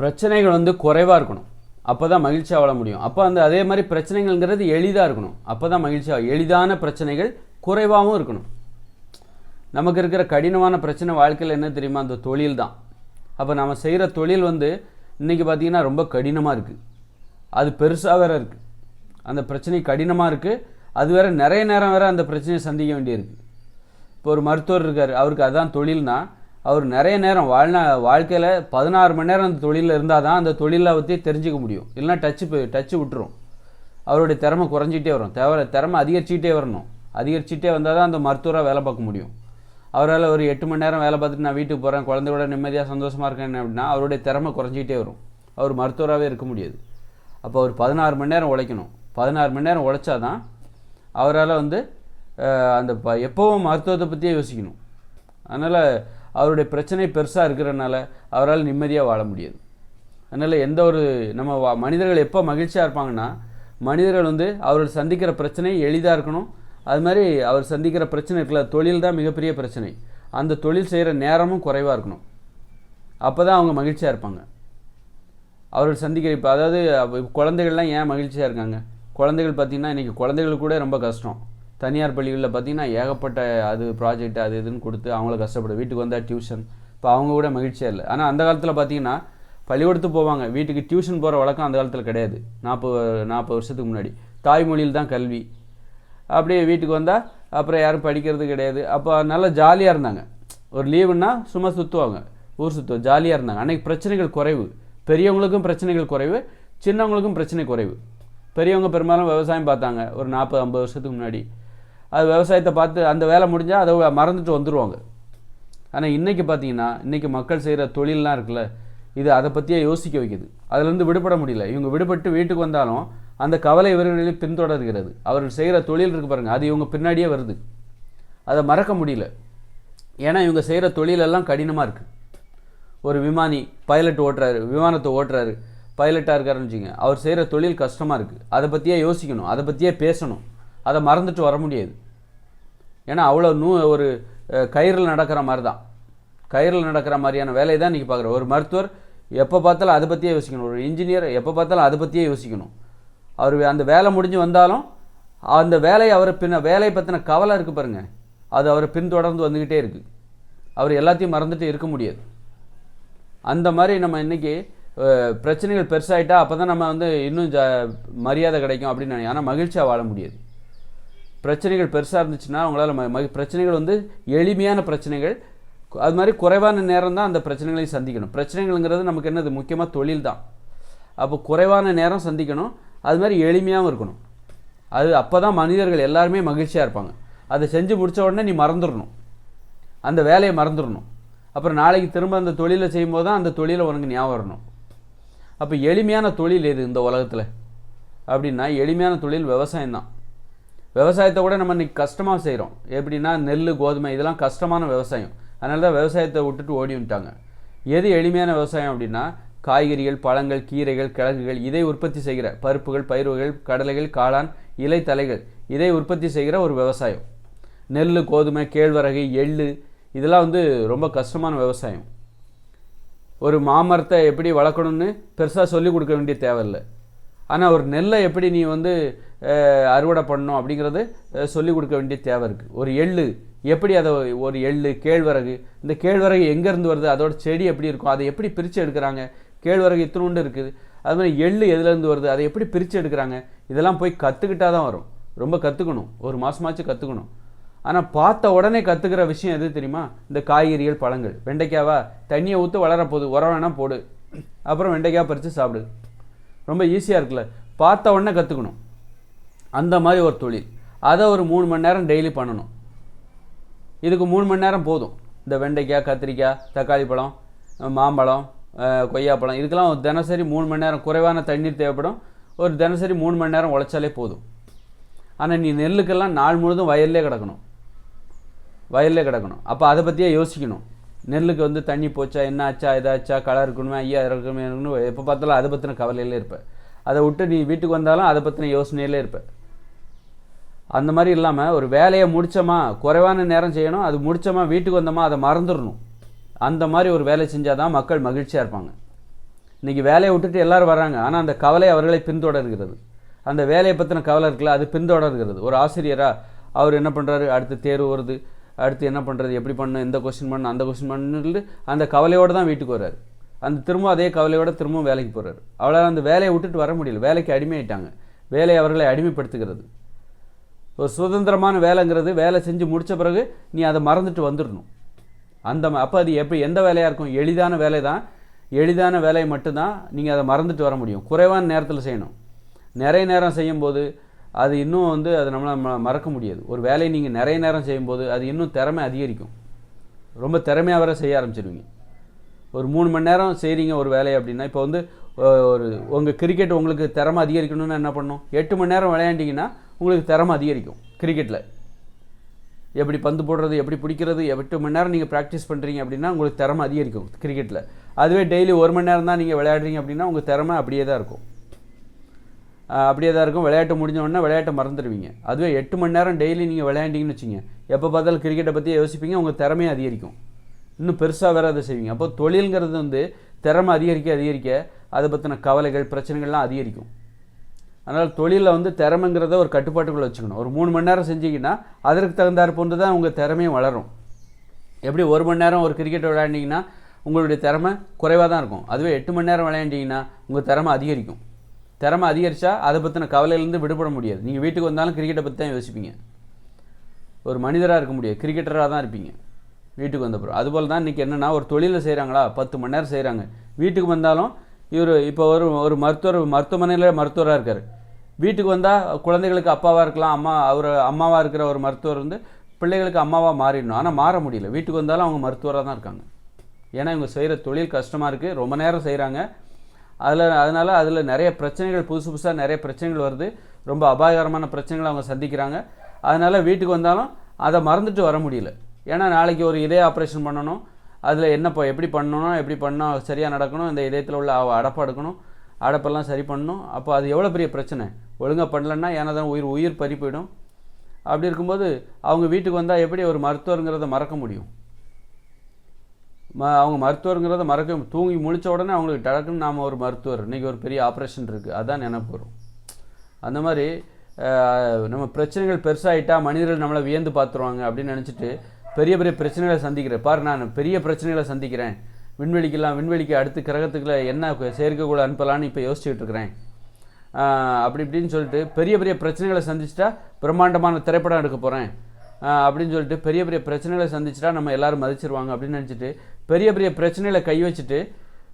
பிரச்சனைகள் வந்து குறைவாக இருக்கணும். அப்போ தான் மகிழ்ச்சியாக வாழ முடியும். அப்போ அந்த அதே மாதிரி பிரச்சனைகள்ங்கிறது எளிதாக இருக்கணும். அப்போ தான் மகிழ்ச்சியாக எளிதான பிரச்சனைகள் குறைவாகவும் இருக்கணும். நமக்கு இருக்கிற கடினமான பிரச்சனை வாழ்க்கையில் என்ன தெரியுமா? அந்த தொழில் தான் அப்போ நம்ம செய்கிற தொழில் வந்து இன்றைக்கி பார்த்தீங்கன்னா ரொம்ப கடினமாக இருக்குது அது பெருசாக வேறு இருக்குது அந்த பிரச்சனை கடினமாக இருக்குது அது வேற நிறைய நேரம் வேறு அந்த பிரச்சனையை சந்திக்க வேண்டியிருக்கு. இப்போ ஒரு மருத்துவர் இருக்கார். அவருக்கு அதான் தொழில்னா அவர் நிறைய நேரம் வாழ்நா வாழ்க்கையில் பதினாறு மணி நேரம் அந்த தொழிலில் இருந்தால் தான் அந்த தொழிலை பற்றி தெரிஞ்சுக்க முடியும். இல்லைன்னா டச்சு டச்சு விட்டுரும். அவருடைய திறமை குறைஞ்சிட்டே வரும். தேவை திறமை அதிகரிச்சுக்கிட்டே வரணும். அதிகரிச்சுட்டே வந்தால் தான் அந்த மருத்துவராக வேலை பார்க்க முடியும். அவரால் ஒரு எட்டு மணி நேரம் வேலை பார்த்துட்டு நான் வீட்டுக்கு போகிறேன் குழந்தையோட நிம்மதியாக சந்தோஷமாக இருக்கேன் அப்படின்னா அவருடைய திறமை குறைஞ்சிக்கிட்டே வரும். அவர் மருத்துவராகவே இருக்க முடியாது. அப்போ அவர் பதினாறு மணி நேரம் உழைக்கணும். பதினாறு மணி நேரம் உழைச்சாதான் அவரால் வந்து அந்த ப எப்போவும் மருத்துவத்தை பற்றியே யோசிக்கணும். அதனால் அவருடைய பிரச்சனை பெருசாக இருக்கிறனால அவரால் நிம்மதியாக வாழ முடியாது. அதனால் எந்த ஒரு நம்ம வா- மனிதர்கள் எப்போ மகிழ்ச்சியாக இருப்பாங்கன்னா மனிதர்கள் வந்து அவர்கள் சந்திக்கிற பிரச்சனை எளிதாக இருக்கணும். அது மாதிரி அவர் சந்திக்கிற பிரச்சனை இருக்குல்ல தொழில் தான் மிகப்பெரிய பிரச்சனை. அந்த தொழில் செய்கிற நேரமும் குறைவாக இருக்கணும். அப்போ தான் அவங்க மகிழ்ச்சியாக இருப்பாங்க. அவர்கள் சந்திக்கிற இப்போ அதாவது குழந்தைகள்லாம் ஏன் மகிழ்ச்சியாக இருக்காங்க? குழந்தைகள் பார்த்திங்கன்னா இன்றைக்கி குழந்தைகள் கூட ரொம்ப கஷ்டம். தனியார் பள்ளிகளில் பார்த்திங்கன்னா ஏகப்பட்ட அது ப்ராஜெக்ட் அது இதுன்னு கொடுத்து அவங்கள கஷ்டப்படும் வீட்டுக்கு வந்தால் டியூஷன் இப்போ அவங்க கூட மகிழ்ச்சியாக இல்லை. ஆனால் அந்த காலத்தில் பார்த்திங்கன்னா பள்ளிக்கூடத்துக்கு போவாங்க. வீட்டுக்கு டியூஷன் போகிற வழக்கம் அந்த காலத்தில் கிடையாது. நாற்பது நாற்பது வருஷத்துக்கு முன்னாடி. தாய்மொழியில் தான் கல்வி. அப்படியே வீட்டுக்கு வந்தால் அப்புறம் யாரும் படிக்கிறது கிடையாது. அப்போ நல்லா ஜாலியாக இருந்தாங்க. ஒரு லீவுன்னா சும்மா சுற்றுவாங்க ஊர் சுற்றுவோம் ஜாலியாக இருந்தாங்க. அன்றைக்கி பிரச்சனைகள் குறைவு. பெரியவங்களுக்கும் பிரச்சனைகள் குறைவு. சின்னவங்களுக்கும் பிரச்சனை குறைவு. பெரியவங்க பெரும்பாலும் விவசாயம் பார்த்தாங்க. ஒரு நாற்பது ஐம்பது வருஷத்துக்கு முன்னாடி. அது விவசாயத்தை பார்த்து அந்த வேலை முடிஞ்சால் அதை மறந்துட்டு வந்துடுவாங்க ஆனால் இன்றைக்கி பார்த்தீங்கன்னா இன்றைக்கி மக்கள் செய்கிற தொழிலெலாம் இருக்குல்ல இது அதை பற்றியே யோசிக்க வைக்குது. அதுலேருந்து விடுபட முடியல. இவங்க விடுபட்டு வீட்டுக்கு வந்தாலும் அந்த கவலை இவர்களில் பின்தொடர்கிறது. அவர்கள் செய்கிற தொழில் இருக்கு பாருங்கள் அது இவங்க பின்னாடியே வருது. அதை மறக்க முடியல. ஏன்னா இவங்க செய்கிற தொழிலெல்லாம் கடினமாக இருக்குது ஒரு விமானி பைலட் ஓட்டுறாரு விமானத்தை ஓட்டுறாரு பைலட்டாக இருக்காருன்னு வச்சுங்க அவர் செய்கிற தொழில் கஷ்டமாக இருக்குது அதை பற்றியே யோசிக்கணும் அதை பற்றியே பேசணும். அதை மறந்துட்டு வர முடியாது. ஏன்னா அவ்வளோ நூ ஒரு கயிறில் நடக்கிற மாதிரி தான் கயிறில் நடக்கிற மாதிரியான வேலையை தான் இன்றைக்கி பார்க்குறோம் ஒரு மருத்துவர் எப்போ பார்த்தாலும் அதை பற்றியே யோசிக்கணும். ஒரு இன்ஜினியர் எப்போ பார்த்தாலும் அதை பற்றியே யோசிக்கணும். அவர் அந்த வேலை முடிஞ்சு வந்தாலும் அந்த வேலையை அவர் பின்ன வேலையை பற்றின கவலை இருக்குது பாருங்க. அது அவரை பின்தொடர்ந்து வந்துக்கிட்டே இருக்குது அவர் எல்லாத்தையும் மறந்துட்டு இருக்க முடியாது. அந்த மாதிரி நம்ம இன்னைக்கு பிரச்சனைகள் பெருசாகிட்டா அப்போ தான் நம்ம வந்து இன்னும் ஜ மரியாதை கிடைக்கும் அப்படின்னு நினைக்கிறேன். ஆனால் மகிழ்ச்சியாக வாழ முடியாது. பிரச்சனைகள் பெருசாக இருந்துச்சுன்னா அவங்களால ம மகி- பிரச்சனைகள் வந்து எளிமையான பிரச்சனைகள். அது மாதிரி குறைவான நேரம் தான் அந்த பிரச்சனைகளை சந்திக்கணும். பிரச்சனைகள்ங்கிறது நமக்கு என்னது? முக்கியமாக தொழில் தான் அப்போ குறைவான நேரம் சந்திக்கணும். அது மாதிரி எளிமையாகவும் இருக்கணும். அது அப்போ தான் மனிதர்கள் எல்லாருமே மகிழ்ச்சியாக இருப்பாங்க. அதை செஞ்சு முடிச்ச உடனே நீ மறந்துடணும். அந்த வேலையை மறந்துடணும். அப்புறம் நாளைக்கு திரும்ப அந்த தொழிலை செய்யும்போது தான் அந்த தொழிலை உனக்கு ஞாபகம் வரணும். அப்போ எளிமையான தொழில் எது இந்த உலகத்தில்? அப்படின்னா எளிமையான தொழில் விவசாயம் தான் விவசாயத்தை கூட நம்ம இன்றைக்கி கஷ்டமாக செய்கிறோம் எப்படின்னா நெல் கோதுமை இதெல்லாம் கஷ்டமான விவசாயம். அதனால தான் விவசாயத்தை விட்டுட்டு ஓடி வந்துட்டாங்க. எது எளிமையான விவசாயம் அப்படின்னா காய்கறிகள் பழங்கள் கீரைகள் கிழங்குகள் இதை உற்பத்தி செய்கிற பருப்புகள் பயிர்கள் கடலைகள் காளான் இலை தலைகள் இதை உற்பத்தி செய்கிற ஒரு விவசாயம். நெல் கோதுமை கேழ்வரகு எள்ளு இதெல்லாம் வந்து ரொம்ப கஷ்டமான விவசாயம். ஒரு மாமரத்தை எப்படி வளர்க்கணும்னு பெருசாக சொல்லிக் கொடுக்க வேண்டிய தேவையில்லை. ஆனால் ஒரு நெல்லை எப்படி நீ வந்து அறுவடை பண்ணணும் அப்படிங்கிறது சொல்லிக் கொடுக்க வேண்டிய தேவை இருக்குது ஒரு எள்ளு எப்படி அதை ஒரு எள்ளு கேழ்வரகு இந்த கேழ்வரகு எங்கேருந்து வருது அதோட செடி எப்படி இருக்கும் அதை எப்படி பிரித்து எடுக்கிறாங்க கேழ்வரகு இத்தினுண்டு இருக்குது அது மாதிரி எள்ளு எதுலேருந்து வருது அதை எப்படி பிரித்து எடுக்கிறாங்க இதெல்லாம் போய் கற்றுக்கிட்டா தான் வரும். ரொம்ப கற்றுக்கணும் ஒரு மாதமாச்சும் கற்றுக்கணும் ஆனால் பார்த்த உடனே கற்றுக்கிற விஷயம் எது தெரியுமா? இந்த காய்கறிகள் பழங்கள். வெண்டைக்காவா? தண்ணியை ஊற்று வளரப்போகுது உரம் வேணால் போடு. அப்புறம் வெண்டைக்காய் பறித்து சாப்பிடு. ரொம்ப ஈஸியாக இருக்குல்ல. பார்த்த உடனே கற்றுக்கணும் அந்த மாதிரி ஒரு தொழில். அதை ஒரு மூணு மணி நேரம் டெய்லி பண்ணணும். இதுக்கு மூணு மணி நேரம் போதும். இந்த வெண்டைக்காய் கத்திரிக்காய் தக்காளி பழம் மாம்பழம் கொய்யாப்பழம் இதுக்கெல்லாம் தினசரி மூணு மணி நேரம் குறைவான தண்ணீர் தேவைப்படும். ஒரு தினசரி மூணு மணி நேரம் உழைச்சாலே போதும். ஆனால் நீ நெல்லுக்கெல்லாம் நாள் முழுதும் வயல்லே கிடக்கணும். வயல்லே கிடக்கணும். அப்போ அதை பற்றியே யோசிக்கணும். நெல்லுக்கு வந்து தண்ணி போச்சா என்ன ஆச்சா இதாச்சா களை இருக்கணுமே ஐயா இருக்கணுமே இருக்கணும் எப்போ பார்த்தாலும் அதை பற்றின கவலையிலே இருப்பேன் அதை விட்டு நீ வீட்டுக்கு வந்தாலும் அதை பற்றின யோசனையிலே இருப்பேன் அந்த மாதிரி இல்லாமல் ஒரு வேலையை முடிச்சோமா குறைவான நேரம் செய்யணும் அது முடித்தோமா வீட்டுக்கு வந்தோமா அதை மறந்துடணும். அந்த மாதிரி ஒரு வேலை செஞ்சால் தான் மக்கள் மகிழ்ச்சியாக இருப்பாங்க. இன்றைக்கி வேலையை விட்டுட்டு எல்லாரும் வராங்க ஆனால் அந்த கவலை அவர்களை பின்தொடர்கிறது. அந்த வேலையை பற்றின கவலை இருக்குல்ல அது பின்தொடர்கிறது. ஒரு ஆசிரியராக அவர் என்ன பண்ணுறாரு அடுத்து தேர்வு வருது. அடுத்து என்ன பண்ணுறது எப்படி பண்ணணும் இந்த கொஸ்டின் பண்ணணும் அந்த கொஸ்டின் பண்ணுன்னு அந்த கவலையோடு தான் வீட்டுக்கு வர்றாரு. அந்த திரும்ப அதே கவலையோட திரும்பவும் வேலைக்கு போகிறாரு அவளால் அந்த வேலையை விட்டுட்டு வர முடியல. வேலைக்கு அடிமையாயிட்டாங்க. வேலையை அவர்களை அடிமைப்படுத்துகிறது. ஒரு சுதந்திரமான வேலைங்கிறது வேலை செஞ்சு முடித்த பிறகு நீ அதை மறந்துட்டு வந்துடணும். அந்த அப்போ அது எப்படி எந்த வேலையாக இருக்கும்? எளிதான வேலை தான். எளிதான வேலையை மட்டும்தான் நீங்கள் அதை மறந்துட்டு வர முடியும். குறைவான நேரத்தில் செய்யணும். நிறைய நேரம் செய்யும்போது அது இன்னும் வந்து அதை நம்மளால் ம- மறக்க முடியாது. ஒரு வேலையை நீங்கள் நிறைய நேரம் செய்யும்போது அது இன்னும் திறமை அதிகரிக்கும். ரொம்ப திறமையாக வர செய்ய ஆரம்பிச்சிடுவீங்க ஒரு மூணு மணி நேரம் செய்கிறீங்க ஒரு வேலையை அப்படின்னா இப்போ வந்து ஒரு உங்கள் கிரிக்கெட் உங்களுக்கு திறமை அதிகரிக்கணும்னா என்ன பண்ணணும்? எட்டு மணி நேரம் விளையாண்டிங்கன்னா உங்களுக்கு திறமை அதிகரிக்கும் கிரிக்கெட்டில் எப்படி பந்து போடுறது எப்படி பிடிக்கிறது எட்டு மணி நேரம் நீங்கள் ப்ராக்டிஸ் பண்ணுறீங்க அப்படின்னா உங்களுக்கு திறமை அதிகரிக்கும் கிரிக்கெட்டில் அதுவே டெய்லி ஒரு மணி நேரம் தான் நீங்கள் விளையாடுறீங்க அப்படின்னா உங்கள் திறமை அப்படியே தான் இருக்கும். அப்படியே தான் இருக்கும். விளையாட்டு முடிஞ்ச விளையாட்டை மறந்துடுவீங்க. அதுவே எட்டு மணி நேரம் டெய்லி நீங்கள் விளையாண்டிங்கன்னு வச்சுங்க. எப்போ பார்த்தாலும் கிரிக்கெட்டை பற்றி யோசிப்பீங்க உங்கள் திறமையும் அதிகரிக்கும். இன்னும் பெருசாக வேறு அதை செய்வீங்க. அப்போ தொழில்ங்கிறது வந்து திறமை அதிகரிக்க அதிகரிக்க அதை பற்றின கவலைகள் பிரச்சனைகள்லாம் அதிகரிக்கும். அதனால் தொழிலில் வந்து திறமைங்கிறத ஒரு கட்டுப்பாட்டுக்குள்ளே வச்சுக்கணும். ஒரு மூணு மணி நேரம் செஞ்சீங்கன்னா அதற்கு தகுந்தாற் போன்று தான் உங்கள் திறமையும் வளரும். எப்படி ஒரு மணி நேரம் ஒரு கிரிக்கெட் விளையாண்டிங்கன்னா உங்களுடைய திறமை குறைவாக தான் இருக்கும். அதுவே எட்டு மணி நேரம் விளையாண்டிங்கன்னா உங்கள் திறமை அதிகரிக்கும். திறமை அதிகரித்தா அதை பற்றின கவலையிலேருந்து விடுபட முடியாது. நீங்கள் வீட்டுக்கு வந்தாலும் கிரிக்கெட்டை பற்றி தான் யோசிப்பீங்க. ஒரு மனிதராக இருக்க முடியாது. கிரிக்கெட்டராக தான் இருப்பீங்க. வீட்டுக்கு வந்தப்புறம் அதுபோல் தான் இன்றைக்கி என்னென்னா ஒரு தொழிலை செய்கிறாங்களா பத்து மணி நேரம் செய்கிறாங்க வீட்டுக்கு வந்தாலும் இவர் இப்போ ஒரு ஒரு மருத்துவர் மருத்துவமனையில் மருத்துவராக இருக்கார். வீட்டுக்கு வந்தால் குழந்தைகளுக்கு அப்பாவாக இருக்கலாம். அம்மா அவர் அம்மாவாக இருக்கிற ஒரு மருத்துவர் வந்து பிள்ளைகளுக்கு அம்மாவாக மாறிடணும். ஆனால் மாற முடியல. வீட்டுக்கு வந்தாலும் அவங்க மருத்துவராக தான் இருக்காங்க. ஏன்னா இவங்க செய்கிற தொழில் கஷ்டமாக இருக்குது ரொம்ப நேரம் செய்கிறாங்க அதில் அதனால் அதில் நிறைய பிரச்சனைகள் புதுசு புதுசாக நிறைய பிரச்சனைகள் வருது. ரொம்ப அபாயகரமான பிரச்சனைகளை அவங்க சந்திக்கிறாங்க. அதனால் வீட்டுக்கு வந்தாலும் அதை மறந்துட்டு வர முடியல. ஏன்னா நாளைக்கு ஒரு இதய ஆப்ரேஷன் பண்ணணும். அதில் என்ன இப்போ எப்படி பண்ணணும் எப்படி பண்ணால் சரியாக நடக்கணும் இந்த இதயத்தில் உள்ள அடப்பை அடப்பு எடுக்கணும் அடப்பெல்லாம் சரி பண்ணணும். அப்போ அது எவ்வளோ பெரிய பிரச்சனை? ஒழுங்காக பண்ணலன்னா ஏன்னா தான் உயிர் உயிர் பறி போயிடும். அப்படி இருக்கும்போது அவங்க வீட்டுக்கு வந்தால் எப்படி ஒரு மருத்துவருங்கிறத மறக்க முடியும். ம அவங்க மருத்துவருங்கிறத மறக்க தூங்கி முழிச்ச உடனே அவங்களுக்கு டக்குன்னு நாம் ஒரு மருத்துவர் இன்றைக்கி ஒரு பெரிய ஆப்ரேஷன் இருக்குது அதுதான் நினைப்பு வரும். அந்த மாதிரி நம்ம பிரச்சனைகள் பெருசாகிட்டா மனிதர்கள் நம்மளை வியந்து பார்த்துருவாங்க அப்படின்னு நினச்சிட்டு பெரிய பெரிய பிரச்சனைகளை சந்திக்கிறேன். பாரு நான் பெரிய பிரச்சனைகளை சந்திக்கிறேன். விண்வெளிக்கெல்லாம் விண்வெளிக்கு அடுத்து கிரகத்துக்குள்ள என்ன செயற்கைக்குள்ள அனுப்பலான்னு இப்போ யோசிச்சுட்டு இருக்கிறேன். அப்படி இப்படின்னு சொல்லிட்டு பெரிய பெரிய பிரச்சனைகளை சந்திச்சிட்டா பிரம்மாண்டமான திரைப்படம் எடுக்க போகிறேன் அப்படின்னு சொல்லிட்டு பெரிய பெரிய பிரச்சனைகளை சந்திச்சுட்டா நம்ம எல்லாரும் மதிச்சிருவாங்க அப்படின்னு நினச்சிட்டு பெரிய பெரிய பிரச்சனைகளை கை வச்சுட்டு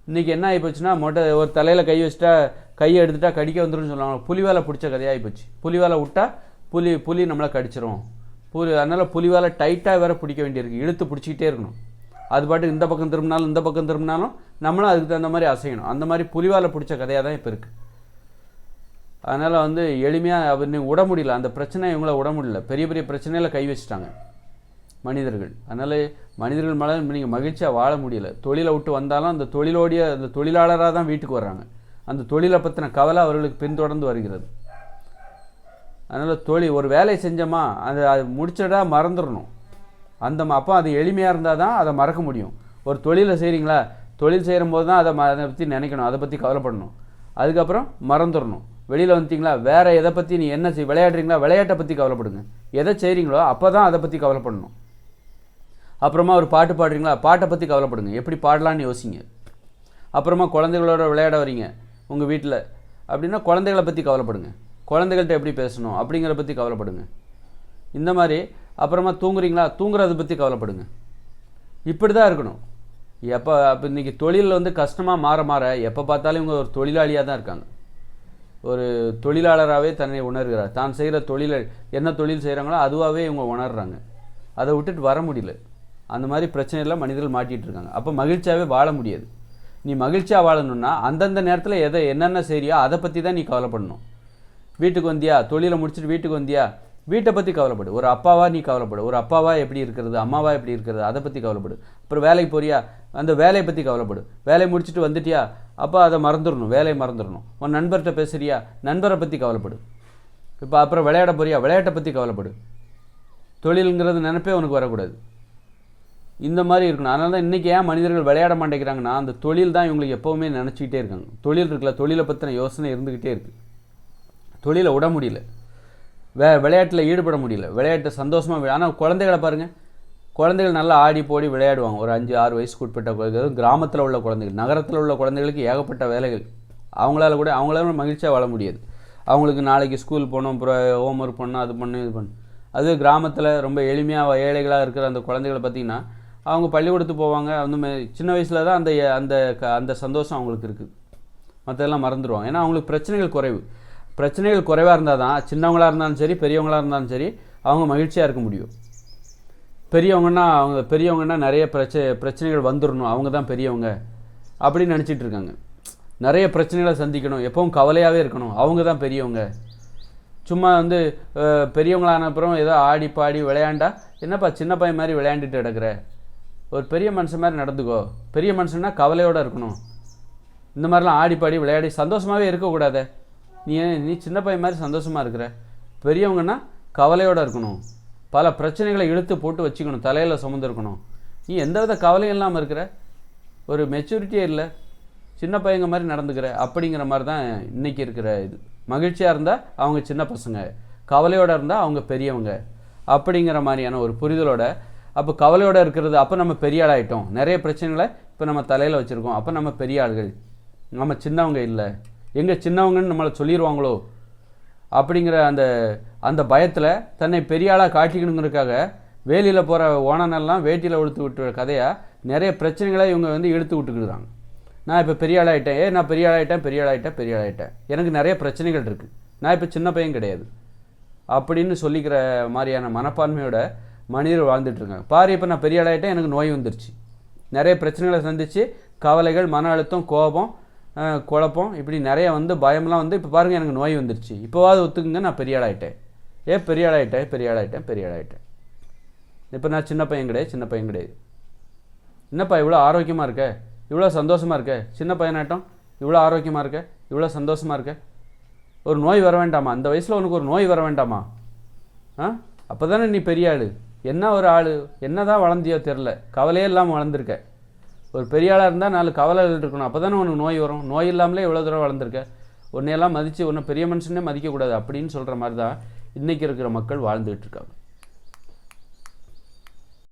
இன்றைக்கி என்ன ஆகிப்போச்சுன்னா மொட்டை ஒரு தலையில் கை வச்சுட்டா கையை எடுத்துட்டா கடிக்க வந்துடும் சொல்லுவாங்க. புலிவாலை பிடிச்ச கதையாக போச்சு புலிவாலை விட்டா புலி புலி நம்மளை கடிச்சிரும். புலி அதனால் புலிவாலை டைட்டாக வேற பிடிக்க வேண்டியிருக்கு. இழுத்து பிடிச்சிக்கிட்டே இருக்கணும். அது பாட்டுக்கு இந்த பக்கம் திரும்பினாலும் இந்த பக்கம் திரும்பினாலும் நம்மளும் அதுக்கு தகுந்த மாதிரி அசையணும். அந்த மாதிரி புலிவாலை பிடிச்ச கதையாக தான் இப்போ இருக்குது அதனால் வந்து எளிமையாக அவர் விட முடியல. அந்த பிரச்சனை இவங்கள விட முடியல. பெரிய பெரிய பிரச்சனையில் கை வச்சுட்டாங்க மனிதர்கள். அதனால் மனிதர்கள் மேலே நீங்கள் மகிழ்ச்சியாக வாழ முடியல. தொழிலை விட்டு வந்தாலும் அந்த தொழிலோடைய அந்த தொழிலாளராக தான் வீட்டுக்கு வர்றாங்க. அந்த தொழிலை பற்றின கவலை அவர்களுக்கு பின்தொடர்ந்து வருகிறது. அதனால் தொழில் ஒரு வேலையை செஞ்சோமா அது அது முடிச்சடா மறந்துடணும். அந்த அப்போ அது எளிமையாக இருந்தால் தான் அதை மறக்க முடியும். ஒரு தொழிலை செய்கிறீங்களா தொழில் செய்கிற போது தான் அதை அதை பற்றி நினைக்கணும். அதை பற்றி கவலைப்படணும். அதுக்கப்புறம் மறந்துடணும். வெளியில் வந்துட்டீங்களா? வேறு எதை பற்றி நீ என்ன செய் விளையாடுறீங்களா? விளையாட்டை பற்றி கவலைப்படுங்க. எதை செய்கிறீங்களோ அப்போ தான் அதை பற்றி கவலைப்படணும். அப்புறமா ஒரு பாட்டு பாடுறீங்களா? பாட்டை பற்றி கவலைப்படுங்க. எப்படி பாடலான்னு யோசிங்க. அப்புறமா குழந்தைகளோட விளையாட வரீங்க உங்கள் வீட்டில் அப்படின்னா குழந்தைகளை பற்றி கவலைப்படுங்க. குழந்தைகள்கிட்ட எப்படி பேசணும்? அப்படிங்கிறத பற்றி கவலைப்படுங்க. இந்த மாதிரி அப்புறமா தூங்குறீங்களா? தூங்குறத பற்றி கவலைப்படுங்க. இப்படி தான் இருக்கணும். எப்போ அப்போ இன்றைக்கி தொழிலில் வந்து கஷ்டமாக மாற மாற எப்போ பார்த்தாலும் இவங்க ஒரு தொழிலாளியாக தான் இருக்காங்க. ஒரு தொழிலாளராகவே தன்னை உணர்கிறார். தான் செய்கிற தொழிலை என்ன தொழில் செய்கிறாங்களோ அதுவாகவே இவங்க உணர்றாங்க. அதை விட்டுட்டு வர முடியல. அந்த மாதிரி பிரச்சனையெல்லாம் மனிதர்கள் மாட்டிகிட்டு இருக்காங்க. அப்போ மகிழ்ச்சியாகவே வாழ முடியாது. நீ மகிழ்ச்சியாக வாழணும்னா அந்தந்த நேரத்தில் எதை என்னென்ன செய்கிறியோ அதை பற்றி தான் நீ கவலைப்படணும். வீட்டுக்கு வந்தியா? தொழிலை முடிச்சுட்டு வீட்டுக்கு வந்தியா? வீட்டை பற்றி கவலைப்படு. ஒரு அப்பாவா நீ கவலைப்படு. ஒரு அப்பாவா எப்படி இருக்கிறது? அம்மாவா எப்படி இருக்கிறது? அதை பற்றி கவலைப்படு. அப்புறம் வேலைக்கு போறியா? அந்த வேலையை பற்றி கவலைப்படு. வேலையை முடிச்சுட்டு வந்துட்டியா? அப்போ அதை மறந்துடணும் வேலையை மறந்துடணும். உன் நண்பர்கிட்ட பேசுறியா? நண்பரை பற்றி கவலைப்படு. இப்போ அப்புறம் விளையாட போறியா? விளையாட்டை பற்றி கவலைப்படு. தொழிலுங்கிறது நினைப்பே உனக்கு வரக்கூடாது. இந்த மாதிரி இருக்கணும். அதனால தான் இன்றைக்கி ஏன் மனிதர்கள் விளையாட மாட்டேங்கிறாங்கன்னா அந்த தொழில் தான் இவங்களுக்கு எப்போவுமே நினச்சிக்கிட்டே இருக்காங்க. தொழில் இருக்குல்ல தொழிலை பற்றின யோசனை இருந்துக்கிட்டே இருக்குது தொழிலை விட முடியல. வே விளையாட்டில் ஈடுபட முடியல. விளையாட்டு சந்தோஷமாக ஆனால் குழந்தைகளை பாருங்கள் குழந்தைகள் நல்லா ஆடி போடி விளையாடுவாங்க. ஒரு அஞ்சு ஆறு வயசுக்கு உட்பட்ட குழந்தைகள் கிராமத்தில் உள்ள குழந்தைகள் நகரத்தில் உள்ள குழந்தைகளுக்கு ஏகப்பட்ட வேலைகள். அவங்களால கூட அவங்களால மகிழ்ச்சியாக வாழ முடியாது. அவங்களுக்கு நாளைக்கு ஸ்கூல் போகணும் அப்புறம் ஹோம் ஒர்க் பண்ணணும் அது பண்ணணும் இது பண்ணணும். அது கிராமத்தில் ரொம்ப எளிமையாக ஏழைகளாக இருக்கிற அந்த குழந்தைகளை பார்த்திங்கன்னா அவங்க பள்ளிக்கூடத்துக்கு போவாங்க. அந்த சின்ன வயசில் தான் அந்த அந்த க- அந்த சந்தோஷம் அவங்களுக்கு இருக்குது மற்றதெல்லாம் மறந்துடுவாங்க ஏன்னா அவங்களுக்கு பிரச்சனைகள் குறைவு. பிரச்சனைகள் குறைவாக இருந்தால் தான் சின்னவங்களாக இருந்தாலும் சரி பெரியவங்களாக இருந்தாலும் சரி அவங்க மகிழ்ச்சியாக இருக்க முடியும். பெரியவங்கன்னா அவங்க பெரியவங்கன்னா நிறைய பிரச்ச பிரச்சனைகள் வந்துடணும் அவங்க தான் பெரியவங்க. அப்படின்னு நினச்சிட்டு இருக்காங்க. நிறைய பிரச்சனைகளை சந்திக்கணும். எப்பவும் கவலையாகவே இருக்கணும். அவங்க தான் பெரியவங்க. சும்மா வந்து பெரியவங்களான அப்புறம் ஏதோ ஆடி பாடி விளையாண்டா என்னப்பா சின்ன பையன் மாதிரி விளையாண்டுட்டு கிடக்குற? ஒரு பெரிய மனுஷன் மாதிரி நடந்துக்கோ. பெரிய மனுஷன்னா கவலையோடு இருக்கணும். இந்த மாதிரிலாம் ஆடி பாடி விளையாடி சந்தோஷமாகவே இருக்கக்கூடாது. நீ ஏன் நீ சின்ன பையன் மாதிரி சந்தோஷமாக இருக்கிற. பெரியவங்கன்னா கவலையோடு இருக்கணும். பல பிரச்சனைகளை இழுத்து போட்டு வச்சுக்கணும் தலையில் சுமந்துருக்கணும் நீ எந்த வித கவலையும் இல்லாமல் இருக்கிற. ஒரு மெச்சூரிட்டியே இல்லை. சின்ன பையங்க மாதிரி நடந்துக்கிற. அப்படிங்கிற மாதிரி தான் இன்றைக்கி இருக்கிற இது. மகிழ்ச்சியாக இருந்தால் அவங்க சின்ன பசங்க. கவலையோடு இருந்தால் அவங்க பெரியவங்க. அப்படிங்கிற மாதிரியான ஒரு புரிதலோட அப்போ கவலையோடு இருக்கிறது அப்போ நம்ம பெரிய ஆளாயிட்டோம். நிறைய பிரச்சனைகளை இப்போ நம்ம தலையில் வச்சுருக்கோம். அப்போ நம்ம பெரிய ஆள்கள். நம்ம சின்னவங்க இல்லை. எங்கே சின்னவங்கன்னு நம்மளை சொல்லிடுவாங்களோ அப்படிங்கிற அந்த அந்த பயத்தில் தன்னை பெரிய ஆளாக காட்டிக்கணுங்கிறதுக்காக வேலியில் போகிற ஓனனெல்லாம் வேட்டியில் உழுத்து விட்டுற கதையாக நிறைய பிரச்சனைகளை இவங்க வந்து இழுத்து விட்டுக்கிடுறாங்க. நான் இப்போ பெரிய ஆளாயிட்டேன் ஏ நான் பெரிய ஆளாயிட்டேன் பெரிய ஆளாயிட்டேன் பெரிய ஆளாயிட்டேன் எனக்கு நிறைய பிரச்சனைகள் இருக்குது நான் இப்போ சின்ன பையன் கிடையாது. அப்படின்னு சொல்லிக்கிற மாதிரியான மனப்பான்மையோட மனிதர் வாழ்ந்துட்டுருக்காங்க. பாரு இப்போ நான் பெரிய ஆளாயிட்டேன் எனக்கு நோய் வந்துருச்சு. நிறைய பிரச்சனைகளை சந்திச்சு கவலைகள் மன அழுத்தம் கோபம் குழப்பம். இப்படி நிறைய வந்து பயம்லாம் வந்து இப்போ பாருங்கள் எனக்கு நோய் வந்துருச்சு. இப்போவாது ஒத்துக்குங்க நான் பெரிய ஆளாயிட்டேன். ஏ பெரிய ஆளாயிட்டேன் பெரிய ஆளாயிட்டேன் பெரிய ஆளாயிட்டேன். இப்போ நான் சின்ன பையன் கிடையாது சின்ன பையன் கிடையாது. என்னப்பா இவ்வளோ ஆரோக்கியமாக இருக்க? இவ்வளோ சந்தோஷமாக இருக்க? சின்ன பையனாட்டம் இவ்வளோ ஆரோக்கியமாக இருக்க? இவ்வளோ சந்தோஷமாக இருக்க? ஒரு நோய் வர வேண்டாமா? அந்த வயசில் உனக்கு ஒரு நோய் வர வேண்டாமா? ஆ? அப்போ தானே நீ பெரிய ஆள். என்ன ஒரு ஆள்? என்ன தான் வளர்ந்தியோ தெரில கவலையே இல்லாமல் வளர்ந்துருக்க. ஒரு பெரியாளாக இருந்தால் நாலு கவலை இருக்கணும். அப்போ தானே உனக்கு நோய் வரும். நோய் இல்லாமலே இவ்வளோ தூரம் வளர்ந்துருக்க. உன்னையெல்லாம் மதித்து உன்னை பெரிய மனுஷனே மதிக்கக்கூடாது அப்படின்னு சொல்கிற மாதிரி தான் இன்றைக்கி இருக்கிற மக்கள் வாழ்ந்துகிட்டு இருக்காங்க.